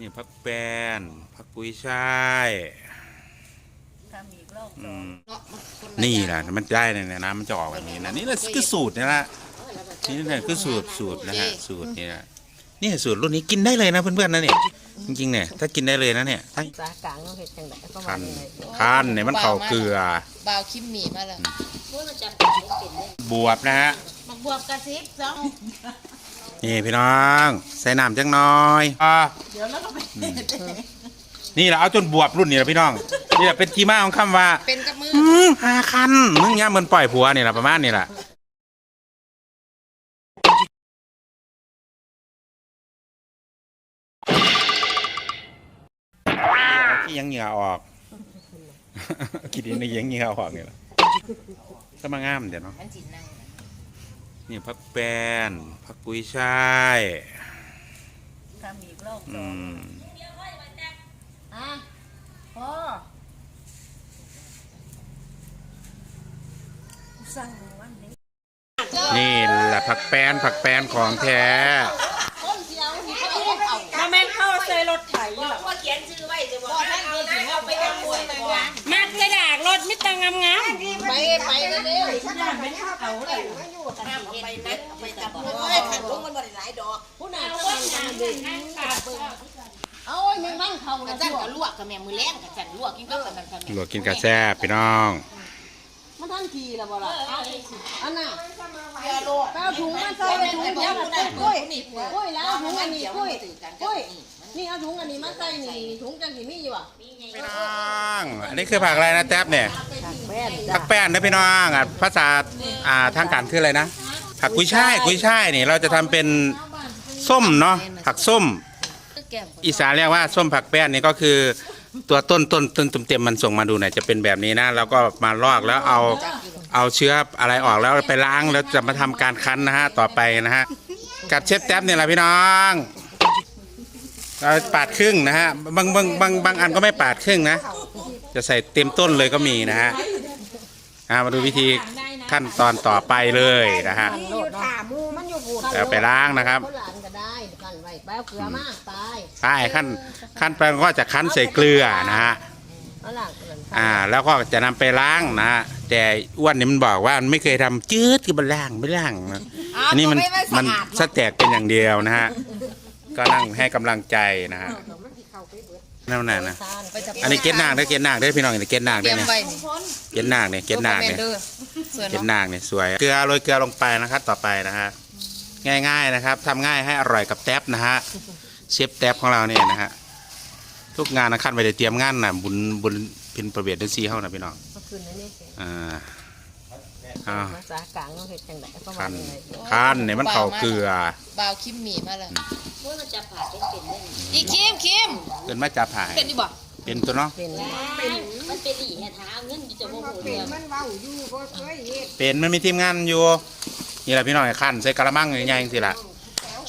นี่พักแป้นพักกุยช่ายทำอีกรอบอืมเนาะมัคละนี่แหละมันได้เนี่ยนะมันจะออกแบบนี้นะนี่แหละคือสูตรนี่แหละนี่แหละคือสูตรสูตรนะฮะสูตรนี่แหละนี่สูตรรุ่นนี้กินได้เลยนะเพื่อนๆนะเนี่ยจริงๆเนี่ยถ้ากินได้เลยนะเนี่ยถ้าสากลางต้องเฮ็ดจังได๋ก็คัว่านยังไงคันเนี่ยมันเข่าเกลือบ่าวคิมหมี่มาแล้วบวบนะฮะบักบวบกระซิบสอง นี่พี่น้อง ใส่น้ำจังน้อยอ่าเดี๋ยวแล้วก็ไปนี่แหละเอาจนบวบรุ่นนี่แหละพี่น้อง นี่แหละเป็นที่มาของคำว่า เป็นกับมืออืมหาคันมึงเนี่ยเหมือนปล่อยผัวนี่แหละประมาณนี่แหละที่ยังเหงื่อออกกินดีในยังเหงื่อออกเนี่ยแหละก็มางามเดี๋ยวเนาะมั นสินั่งนี่พักแป้นพักกุยช่ายทำอีกรอบอืมอะพ่อสั่งวันนี้นี่แหละผักแป้นผักแป้นของแท้ถ้าแม่งเข้าใส่รถไถหรอว่าเขียนชื่อไว้จะบอกท่านนี่ถึงเอาไปกันมวยแต่ว่ามัดกระดากรถไม่ตังงามงามไปไปเร็วย่านเป็นข้าวเอาเลยๆห้ามเอาไปนัดเอาไป กับมือเอ้ยขันลุงมันบ่ได้หลายดอกผู้น่ะต้องการดึงเอาไอ้แม่งบ้างเขากระจันก็ลวกกับแม่มือแรงกระจันลวกกินก็กันนั่นกันลวกกินกระแซ่บพี่น้องมันทันทีแล้วบ่ล่ะอันน่ะเรือโลดไปเอาถุงมาใส่ไปถุงเดียวกับกล้วยกล้วยแล้วเอาถุงอันนี้กล้วยกล้วย นี่เอาถุงอันนี้มาใส่นี่ถุงจังสิมีอยู่อะพี่น้องอันนี้คือผักอะไรนะแจ๊บเนี่ยแม่นผักแป้นนะพี่น้องอะภาษาอ่าทางการคืออะไรนะผักกุยช่ายกุยช่ายนี่เราจะทำเป็นส้มเนาะผักส้ม แก้มอีสานเรียกว่าส้มผักแป้นนี่ก็คือตัวต้นต้นต้นเต็มๆมันส่งมาดูหน่อยจะเป็นแบบนี้นะแล้วก็มาลอกแล้วเอาเอาเชื้ออะไรออกแล้วไปล้างแล้วจะมาทำการคั้นนะฮะต่อไปนะฮะกับเชฟแท็บเนี่ยแหละพี่น้อง เราปาดครึ่งนะฮะบางบางบางบางอันก็ไม่ปาดครึ่งนะ จะใส่เต็มต้นเลยก็มีนะฮะอะมาดูวิธีขั้นตอนต่อไปเลยนะฮะอยู่ขามูมันอยู่บูดแล้วไปล้างนะครับเขาหลานก็ได้กันไว้แป๊บเกลือมากตายใช่ขั้นขั้นไปก็จะคั้นใส่เกลือนะฮะ เอาหลานกัน อ่า แล้วก็จะนำไปล้างนะฮะ แต่อ้วนนี่มันบอกว่ามันไม่เคยทำจืดคือมันล้างไม่ล้างนะอันนี้มันมันสแตกเป็นอย่างเดียวนะฮะ ก็นั่งให้กำลังใจนะฮะนั่นน่ะนะทานไปจับอันนี้เก็ตนางได้อเก็ตนางได้อพี่น้องนี่เก็ตนางเตรีได้ยมเนี่ยไว้นี่เก็ตนางเนี่ยเก็ตนางเนี่ย ด้อสวยเก็ตเนาะนางเนี่ยสวยเกลือโรยเกลือลงไปนะครับต่อไปนะฮะง่ายๆนะครับทำง่ายให้อร่อยกับแท็บนะฮะเชฟแท็บของเราเนี่ยนะฮะทุกงานนะขั้นไปได้เตรียมงานนะบุญบุญเพินประเวทเดนซีเฮานะพี่น้องก็คืนนี้นี่อ่าอ้าวภาษากลางต้องเฮ็ดจังได๋ก็ว่าคันยังไงคันเนี่ยมันเข่าเกลือ บ่าวคิมหมี่มาแล้วมัน จะผ่าเป็นเป็นได้อีคิมคิมเกินมาจับหายเป็นดิบ่เป็นตัวเนาะเป็นมันเป็นอีแห่ท้าเงินอยู่จะโมโหเรื่องเคยเฮ็ดเป็นมันมีทีมงานอยู่นี่แหละพี่น้องไอ้คันใส่กระมังใหญ่ๆสิล่ะ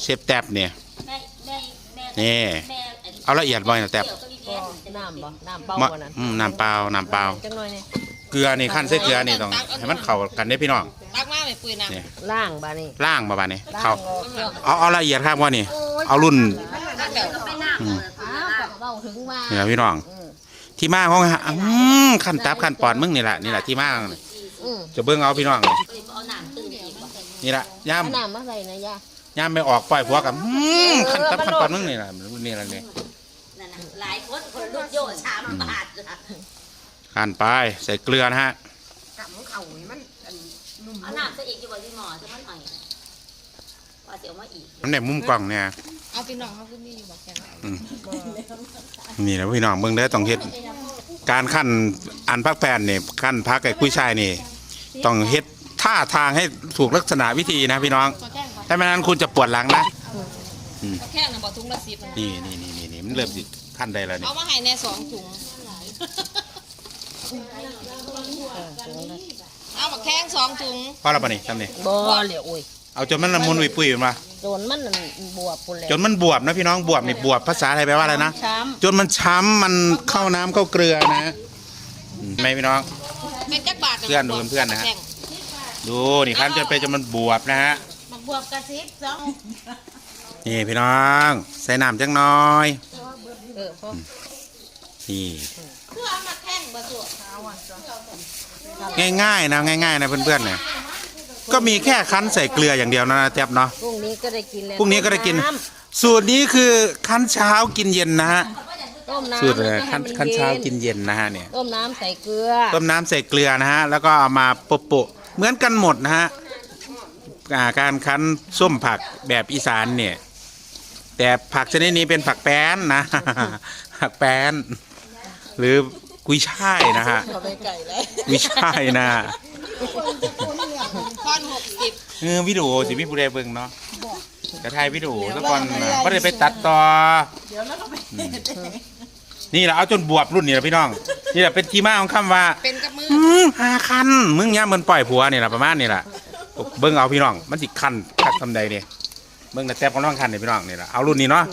เชฟแท็บเนี่ยแม่แม่แม่นี่แม่เอาละเอียดบ่อยนะแท็บเกี่ยวกับอีแพน น้ำบ่น้ำเปล่ามาบ่นั้นอืมน้ำเปล่าน้ำเปล่าจังหน่อยนี่ เกลือนี่ขั้นใส่เกลือนี่ต้องให้มันเข้ากันได้อพี่น้อง ตักมาไม่ปุยนะนี่ ล่างบ่นี่ล่างประมาณนี้ล่างเข้าออกเครื่องเอาเอาละเอียดครับว่านี่ เอารุ่นตักแบบไม่น่าอืมอ้าวก็เว้าถึงว่านี่แหละพี่น้อง อืมที่มาของอืมขั้นตับขั้นปอดมึงนี่แหละนี่แหละที่มาอืมจะเบิ่งเอาพี่น้องเอาหนังตื่นอีกบ่นี่แหละย่ามเอาน้ำมาใส่นะยาย่ามไม่ออกปล่อยผัวกับอืมขั้นตับขั้นปอดมึงนี่แหละนี่แหละนี่นั่น ขั้นไปใส่เกลือนะฮะเอาหนังซะอีกอยู่บ่ที่หมอจะมันหน่อยว่าเสียวมาอีกมันได้มุมกล้องเนี่ยเอาพี่น้องเขาคือมีอยู่บ่แกอืมนี่แหละพี่น้องเบิ่งได้อต้องเฮ็ด การขั้นอันพักแปนนี่ขั้นพักไอ้กุ้ยช่ายนี่ ต้องเฮ็ดท่าทางให้ถูกลักษณะวิธีนะพี่น้องก็แข้งบ่ถ้าไม่นั้นคุณจะปวดหลังนะก็แข้งน่ะบ่ถุงละ10นะนี่นี่นี่นี่นี่มันเริ่มสิขั้นใดแล้วนี่เอามาให้แน่สองถุง เอามาแข้งสองถุงพอแล้วปะนี่ทำนี่บ่เหลียวอุ้ยเอาจนมันละมุนอุยปุยมาโจนมันนั่นบวบพุ่นแหละจนมันบวบนะพี่น้องบวบนี่บวบภาษาไทยแปลว่าอะไรนะ ช้จนมันช้ำมันเข้าน้ำเข้าเกลือนะอืมไม่พี่น้อง เป็นจักบาทเพื่อนดูเพื่อนนะฮะดูนี่ขั้นจนไปจนมันบวบนะฮะ บักบวบกระซิบสองนี่พี่น้องใส่น้ำจังน้อยบนี่เพื่อเอามาแท่ งบ่ตัวง่ายๆนะง่ายๆนะเพื่อนๆเนี่ยก็มีแค่คั้นใส่เกลืออย่างเดียวนะนะแทบเนาะพรุ่งนี้ก็ได้กินแล้วพรุ่งนี้ก็ได้กิน สูตรนี้คือคั้นเช้ากินเย็นนะฮะต้มน้ำสูตรเลยแล้วก็คั้นให้มัคั้นเช้ากินย็เย็นนะฮะเนี่ยต้มน้ำใส่เกลือต้มน้ำใส่เกลือนะฮะแล้วก็เอามาโปะๆเหมือนกันหมดนะฮะอ่าการคั้นส้มผักแบบอีสานเนี่ย แต่ผักชนิดนี้เป็นผักแป้นนะ ผักแป้นหรือ กุยช่ายนะฮะเอาไปไก่แล้วกุยช่ายนะก้อนหกสิบเออวิดีโอสิพี่ผู้ใดเบิ่งเนาะกระทายวิดีโอสักก่อนนะก็เลยไปตัดต่อเดี๋ยวแล้วก็ไปนี่แหละเอาจนบวบรุ่นนี่แหละพี่น้อง นี่แหละเป็นที่มาของคำว่าเป็นกับมืออืมหาคันมึงเนี่ยมันปล่อยผัวนี่แหละประมาณนี่แหละเบิ่งเอาพี่น้อง มันสิคันคักทำใดเนี่ยเบิ่งแต่แทบกำลังคันเนี่ยพี่น้องนี่แหละเอารุ่นนี้เนาะ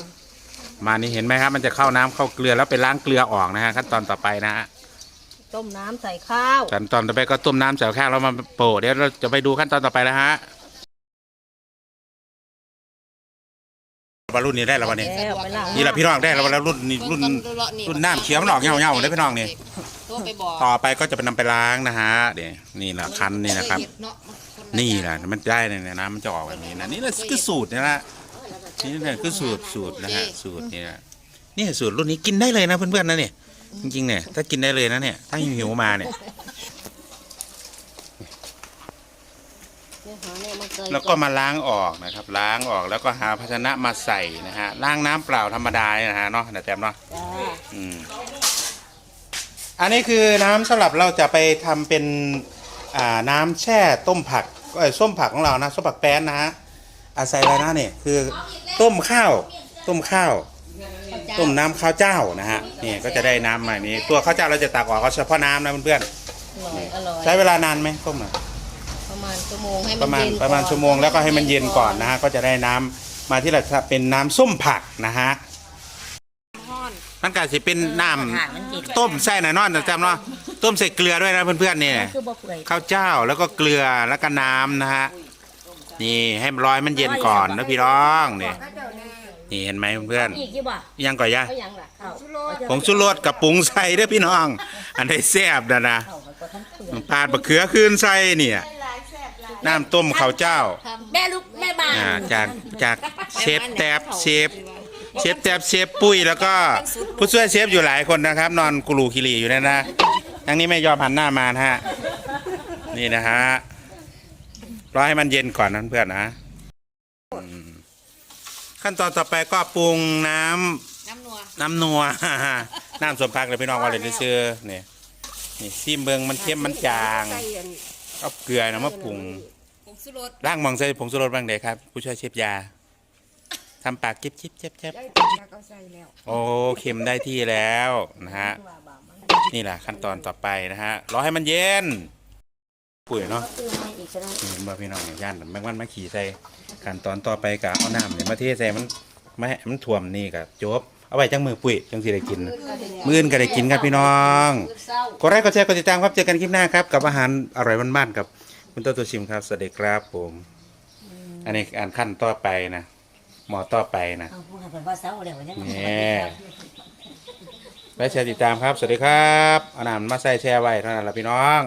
มานี่เห็นไหมครับ มันจะเข้าน้ำเข้าเกลือแล้วไปล้างเกลือออกนะฮะขั้นตอนต่อไปนะฮะต้มน้ำใส่ข้าวขั้นตอนต่อไปก็ต้มน้ำใส่ข้าวแล้วมาโปะเดี๋ยวเราจะไปดูขั้นตอนต่อไปแล้วฮะว่ารุ่นนี้ได้แล้ววันนี้แล้วไปล้างนี่แหละพี่น้องได้แล้วแล้วรุ่นนี้รุ่นรุ่นน้ำเขียวมันออกเงาเงาๆเลยพี่น้องนี่ตัวไปบอกต่อไปก็จะไปนำไปล้างนะฮะเดี๋ยวนี่แหละคันนี่นะครับ นี่แหละมันได้เนี่ยนะมันจะออกแบบนี้นะนี่แหละคือสูตรนะฮะ นี่แหละคือสูตรสูตรนะฮะสูตรนี่นะนี่สูตรรุ่นนี้กินได้เลยนะเพื่อนๆนะเนี่ยจริงๆเนี่ยถ้ากินได้เลยนะเนี่ยถ้าหิวๆมาเนี่ยเนี่ยหาเนี่ยมาเกยแล้วก็มาล้างออกนะครับ ล้างออกแล้วก็หาภาชนะมาใส่นะฮะล้างน้ำเปล่าธรรมดาเนี่ยนะฮะเนาะนะแต้มเนาะจ้าอืมอันนี้คือน้ำสำหรับเราจะไปทำเป็นอ่าน้ำแช่ต้มผักเอ้ยส้มผักของเรานะส้มผักแป้นนะฮะอาศัยอะไรนะเนี่ยคือ ต้มข้าว ต้มข้าว ต้มน้ำข้าวเจ้านะฮะนี่ก็จะได้น้ำมานี้ ตัวข้าวเจ้าเราจะตักออกก็เฉพาะน้ำนะเพื่อนอร่อยอร่อยๆใช้เวลานานไหมต้มอะ ประมาณชั่วโมงให้ปมันระมาณเย็นประมาณก่อนชั่วโมงแล้วก็ให้มันเย็นก่อนนะฮะก็จะได้น้ำมาที่เราจะเป็นน้ำส้มผักนะฮะมันก็จะเป็นน้ำต้มใส่หน่อยเนอนจำเนาะต้มใส่เกลือด้วยนะเพื่อนๆนี่คือบ่เปื่อยข้าวเจ้าแล้วก็เกลือแล้วก็น้ำนะฮะ นี่ให้มันร้อยมันเย็นก่อนนะพี่น้องนี่นี่เห็นไหมเพื่อนอีกยี่บ่ๆยังก่อนยะเขายังล่ะข้าวผงชูรสกับปรุงใส่เด้อพี่น้อง อันนี้แซ่บนะนะข้าวมันก็ทั้งเปลือกปาดบะเขือคืนใส่เนี่ยน้ำต้มข้าวเจ้า แม่ลูกแม่บ้านอ่าจากจากเชฟแทบเชฟเชฟแทบเชฟปุ้ยแล้วก็ผู้ช่วยเชฟอยู่หลายคนนะครับ นอนกุลูคิรีอยู่นั่นนะทั้งนี้ไม่ยอมหันหน้ามานะฮะนี่นะฮะ รอให้มันเย็นก่อนนะเพื่อนนะอืมขั้นตอนต่อไปก็ปรุงน้ำน้ำนัวน้ำนัว น้ำสมพักเลยพี่น้องว่าเลยซื้อๆนี่นี่ซีมเบิงมันเค็มมันจางเอาเกลือนะมาปรุงผงชูรสร่างมองใส่ผงชูรสบ้างเด็ครับ ผู้ช่วยเชฟยาทำปากจิบจิบเจ็บเจ็บโอ้เค็มได้ที่แล้วนะฮะนี่แหละขั้นตอนต่อไปนะฮะรอให้มันเย็น ปุ๋ยเนาะตื่นมาอีกก็ได้เห็นบ่พี่น้องเนี่ยย่านแมงวันมาขี่ใส่ขั้นตอนต่อไปกับเอาน้ำเนี่ยมาเทใส่มันไม่ให้มันท่วมนี่กับจบเอาไว้จังมือปุ๋ยจังสิได้กิน มื้ออื่นก็ได้กินครับพี่น้องกดไลค์กดแชร์กดติดตามครับเจอกันคลิปหน้าครับกับอาหารอร่อยบ้านๆกับคุณตัวตัวชิมครับสวัสดีครับผม อันนี้อ่านขั้นต่อไปนะหมอต่อไปนะเอาพูดกันว่าเศร้าแล้วยังนี่ไว้แชร์ติดตามครับสวัสดีครับเอาน้ำมาใส่แชร์ไว้เท่านั้นแหละพี่น้อง